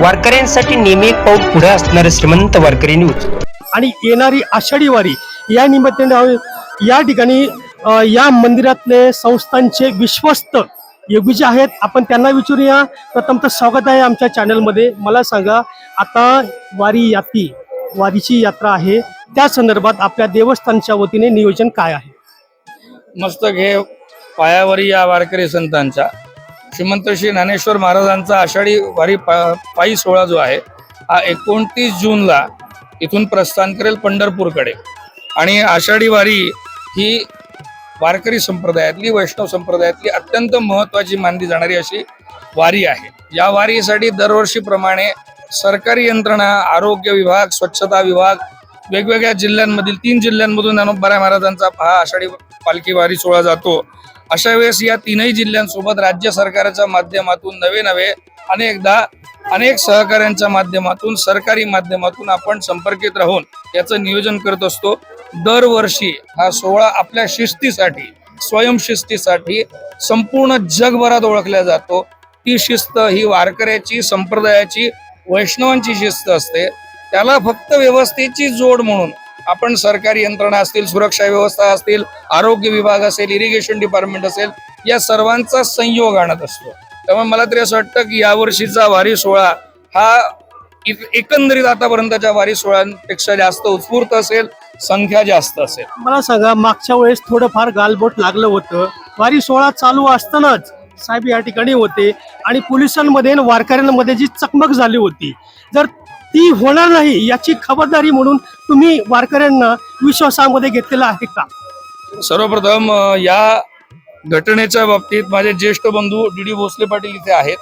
वारकऱ्यांसाठी नेहमी एक पाऊल पुढे असणारे श्रीमंत वारकरी न्यूज. आणि येणारी आषाढी वारी या निमित्ताने या ठिकाणी या मंदिरातले संस्थांचे विश्वस्त योगी जे आहेत. आपण त्यांना विचारूया. प्रथमतः स्वागत आहे आमच्या चॅनलमध्ये. मला सांगा आता वारी याती वारीची यात्रा आहे. त्या संदर्भात आपल्या देवस्थानच्या वतीने नियोजन काय आहे? मस्तक हे पायावरी या वारकरी संतांच्या श्रीमंत श्री ज्ञानेश्वर महाराजांचा आषाढी वारी पा पायी सोहळा जो आहे हा एकोणतीस जूनला इथून प्रस्थान करेल पंढरपूरकडे. आणि आषाढी वारी ही वारकरी संप्रदायातली वैष्णव संप्रदायातली अत्यंत महत्वाची मानली जाणारी अशी वारी आहे. या वारीसाठी दरवर्षीप्रमाणे सरकारी यंत्रणा आरोग्य विभाग स्वच्छता विभाग वेगवेगळ्या जिल्ह्यांमधील तीन जिल्ह्यांमधून ज्ञानोबाराय महाराजांचा हा आषाढी पालखी वारी सोहळा जातो. अशा वेळेस या तीनही जिल्ह्यांसोबत राज्य सरकारच्या माध्यमातून नवे नवे अनेकदा अनेक सहकाऱ्यांच्या माध्यमातून सरकारी माध्यमातून आपण संपर्कित राहून याचं नियोजन करत असतो. दरवर्षी हा सोहळा आपल्या शिस्तीसाठी स्वयंशिस्तीसाठी संपूर्ण जगभरात ओळखला जातो. ती शिस्त ही वारकऱ्याची संप्रदायाची वैष्णवांची शिस्त असते. त्याला फक्त व्यवस्थेची जोड म्हणून आपण सरकारी यंत्रणा असतील सुरक्षा व्यवस्था असतील आरोग्य विभाग असेल इरिगेशन डिपार्टमेंट असेल या सर्वांचा संयोग आणत असतो. त्यामुळे मला तरी असं वाटतं की यावर्षीचा वारी सोहळा हा एकंदरीत आतापर्यंतच्या वारी सोहळ्यांपेक्षा जास्त उत्स्फूर्त असेल संख्या जास्त असेल. मला सांगा मागच्या वेळेस थोडंफार गालबोट लागलं होतं. वारी सोहळा चालू असतानाच साहेब या ठिकाणी होते आणि पोलिसांमध्ये वारकऱ्यांमध्ये जी चकमक झाली होती. जर ती होणार नाही याची खबरदारी म्हणून तुम्ही वारकऱ्यांना विश्वासामध्ये घेतलेला आहे का? सर्वप्रथम या घटनेच्या बाबतीत माझे ज्येष्ठ बंधू डी डी भोसले पाटील इथे आहेत.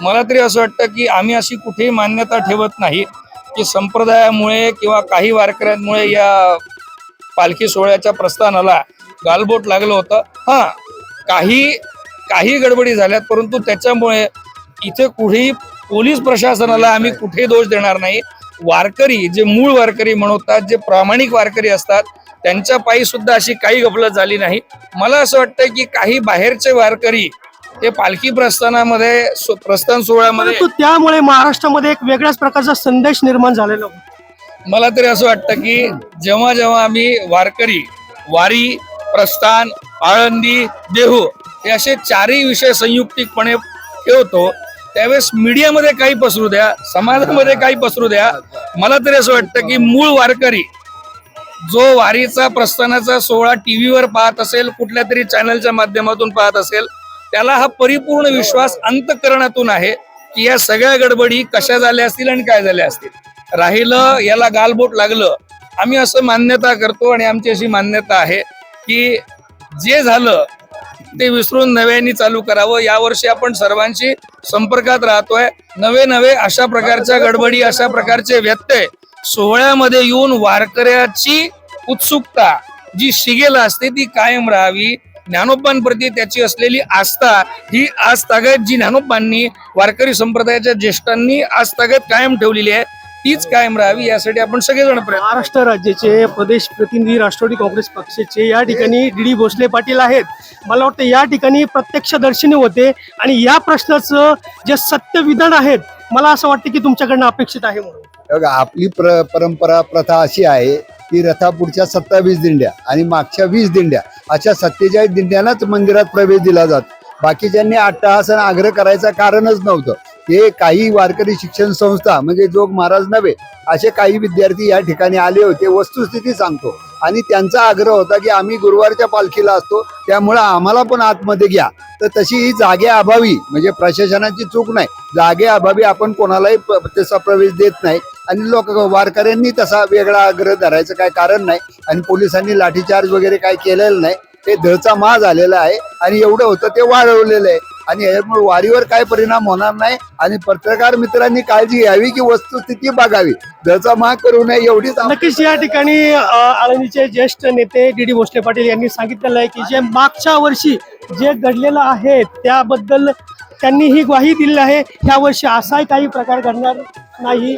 मला तरी असं वाटतं की आम्ही अशी कुठेही मान्यता ठेवत नाही की संप्रदायामुळे किंवा काही वारकऱ्यांमुळे या पालखी सोहळ्याच्या प्रस्थानाला गालबोट लागलं होतं. हा काही काही गडबडी झाल्यात परंतु त्याच्यामुळे इथे कुठेही पोलीस प्रशासनाला आम्ही कुठेही दोष देणार नाही. वारकरी जे मूळ वारकरी म्हणतात जे प्रामाणिक वारकरी असतात त्यांच्या पायी सुद्धा अशी काही गफलत झाली नाही. मला असं वाटतं की काही बाहेरचे वारकरी हे पालखी प्रस्थानामध्ये प्रस्थान सोहळ्यामध्ये त्यामुळे महाराष्ट्रामध्ये एक वेगळ्याच प्रकारचा संदेश निर्माण झालेला मला तरी असं वाटतं की जेव्हा जेव्हा आम्ही वारकरी वारी प्रस्थान आळंदी देहू हे असे चारही विषय संयुक्तिकपणे ठेवतो त्यावेळेस मीडियामध्ये काही पसरू द्या समाजामध्ये काही पसरू द्या. मला तरी असं वाटतं की मूळ वारकरी जो वारीचा प्रस्थानाचा सोहळा टीव्हीवर पाहत असेल कुठल्या तरी चॅनलच्या माध्यमातून पाहत असेल त्याला हा परिपूर्ण विश्वास अंतकरणातून आहे की या सगळ्या गडबडी कशा झाल्या असतील आणि काय झाल्या असतील. राहिलं याला गालबोट लागलं आम्ही असं मान्यता करतो आणि आमची अशी मान्यता आहे की जे झालं ते विसरून नव्याने चालू करावं. यावर्षी आपण सर्वांशी संपर्कात राहतोय. नवे नवे अशा प्रकारच्या गडबडी अशा प्रकारचे व्यत्यय सोहळ्यामध्ये येऊन वारकऱ्याची उत्सुकता जी शिगेला असते ती कायम राहावी. ज्ञानोबांप्रती त्याची असलेली आस्था ही आज तागत जी ज्ञानोबांनी वारकरी संप्रदायाच्या ज्येष्ठांनी आज तागत कायम ठेवलेली आहे तीच कायम राहावी यासाठी आपण सगळेजण प्रयत्न महाराष्ट्र राज्याचे प्रदेश प्रतिनिधी राष्ट्रवादी काँग्रेस पक्षाचे या ठिकाणी डी डी भोसले पाटील आहेत. मला वाटतं या ठिकाणी प्रत्यक्षदर्शनी होते आणि या प्रश्नाचं जे सत्य विधान आहेत मला असं वाटतं की तुमच्याकडनं अपेक्षित आहे म्हणून. बघा आपली प्र परंपरा प्रथा अशी आहे की रथापुढच्या सत्तावीस दिंड्या आणि मागच्या वीस दिंड्या अशा सत्तेचाळीस दिंड्यांनाच मंदिरात प्रवेश दिला जातो. बाकीच्यांनी आणि आग्रह करायचं कारणच नव्हतं. हे काही वारकरी शिक्षण संस्था म्हणजे जोग महाराज नव्हे असे काही विद्यार्थी या ठिकाणी आले होते वस्तुस्थिती सांगतो. आणि त्यांचा आग्रह होता की आम्ही गुरुवारच्या पालखीला असतो त्यामुळं आम्हाला पण आतमध्ये घ्या. तर तशी ही जागेअभावी म्हणजे प्रशासनाची चूक नाही जागेअभावी आपण कोणालाही तसा प्रवेश देत नाही. आणि लोक वारकऱ्यांनी तसा वेगळा आग्रह धरायचं काय कारण नाही आणि पोलिसांनी लाठीचार्ज वगैरे काय केलेलं नाही. ते धळचा मा झालेला आहे आणि एवढं होतं ते वाढवलेलं आहे. आणि याच्यामुळे वारीवर काय परिणाम होणार नाही. आणि पत्रकार मित्रांनी काळजी घ्यावी की वस्तुस्थिती बघावी. धडचा मा करू नये एवढीच नक्कीच या ठिकाणी अ, आळंदीचे ज्येष्ठ नेते डी डी भोसले पाटील यांनी सांगितलेलं आहे की जे मागच्या वर्षी जे घडलेलं आहे त्याबद्दल त्यांनी ही ग्वाही दिली आहे. यावर्षी वर्षी असाही काही प्रकार घडणार नाही.